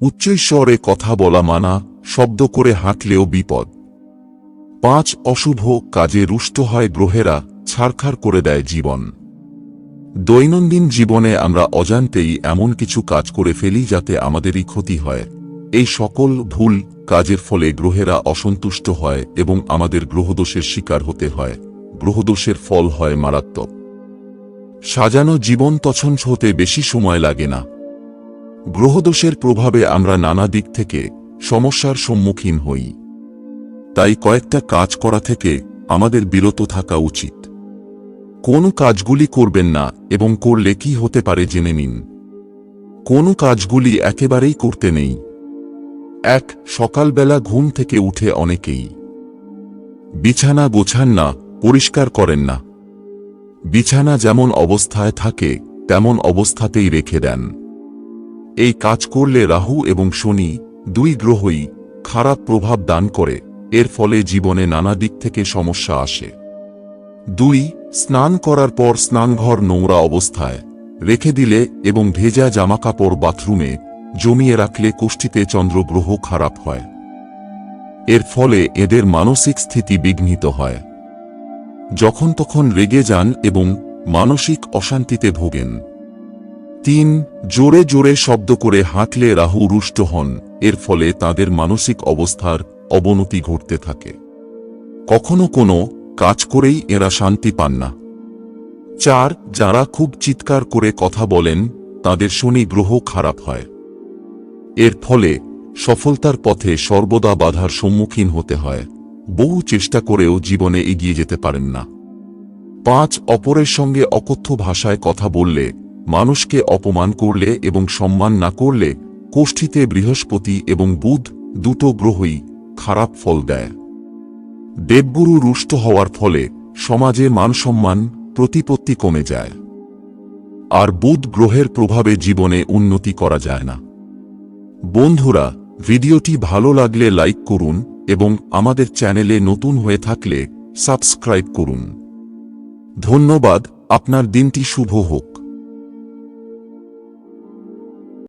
উচ্চৈস্বরে কথা বলা মানা, শব্দ করে হাঁটলেও বিপদ। পাঁচ অশুভ কাজে রুষ্ট হয় গ্রহেরা ছাড়খাড় করে দেয় জীবন। দৈনন্দিন জীবনে আমরা অজান্তেই এমন কিছু কাজ করে ফেলি যাতে আমাদেরই ক্ষতি হয়। এই সকল ভুল কাজের ফলে গ্রহেরা অসন্তুষ্ট হয় এবং আমাদের গ্রহদোষের শিকার হতে হয়। গ্রহদোষের ফল হয় মারাত্মক। সাজানো জীবন তছঞ্ছ হতে বেশি সময় লাগে না। গ্রহদোষের প্রভাবে আমরা নানা দিক থেকে সমস্যার সম্মুখীন হই। তাই কয়েকটা কাজ করা থেকে আমাদের বিরত থাকা উচিত। কোন কাজগুলি করবেন না এবং করলে কি হতে পারে জেনে নিন। কোন কাজগুলি একেবারেই করতে নেই। এক, সকালবেলা ঘুম থেকে উঠে অনেকেই। বিছানা গোছান না, পরিষ্কার করেন না। বিছানা যেমন অবস্থায় থাকে, তেমন অবস্থাতেই রেখে দেন। এই কাজ করলে রাহু এবং শনি দুই গ্রহই খারাপ প্রভাব দান করে, এর ফলে জীবনে নানা দিক থেকে সমস্যা আসে। দুই, স্নান করার পর স্নানঘর নোংরা অবস্থায় রেখে দিলে এবং ভেজা জামাকাপড় বাথরুমে জমিয়ে রাখলে কোষ্ঠীতে চন্দ্রগ্রহ খারাপ হয়। এর ফলে এদের মানসিক স্থিতি বিঘ্নিত হয়। যখন তখন রেগে যান এবং মানসিক অশান্তিতে ভোগেন। তিন জোরে জোরে শব্দ করে হাঁটলে রাহু রুষ্ট হন, এর ফলে তাদের মানসিক অবস্থার অবনতি ঘটতে থাকে। কখনো কোনো কাজ করেই এরা শান্তি পান না। চার, যারা খুব চিৎকার করে কথা বলেন, তাদের শনি গ্রহ খারাপ হয়। এর ফলে সফলতার পথে সর্বদা বাধার সম্মুখীন হতে হয়। বহু চেষ্টা করেও জীবনে এগিয়ে যেতে পারেন না। পাঁচ, অপরের সঙ্গে অকথ্য ভাষায় কথা বললে মানুষকে অপমান করলে এবং সম্মান না করলে কোষ্ঠীতে বৃহস্পতি এবং বুধ দুটো গ্রহই খারাপ ফল দেয়। দেবগুরু রুষ্ট হওয়ার ফলে সমাজে মানসম্মান প্রতিপত্তি কমে যায়। আর বুধ গ্রহের প্রভাবে জীবনে উন্নতি করা যায় না। বন্ধুরা, ভিডিওটি ভালো লাগলে লাইক করুন এবং আমাদের চ্যানেলে নতুন হয়ে থাকলে সাবস্ক্রাইব করুন। ধন্যবাদ, আপনার দিনটি শুভ হোক।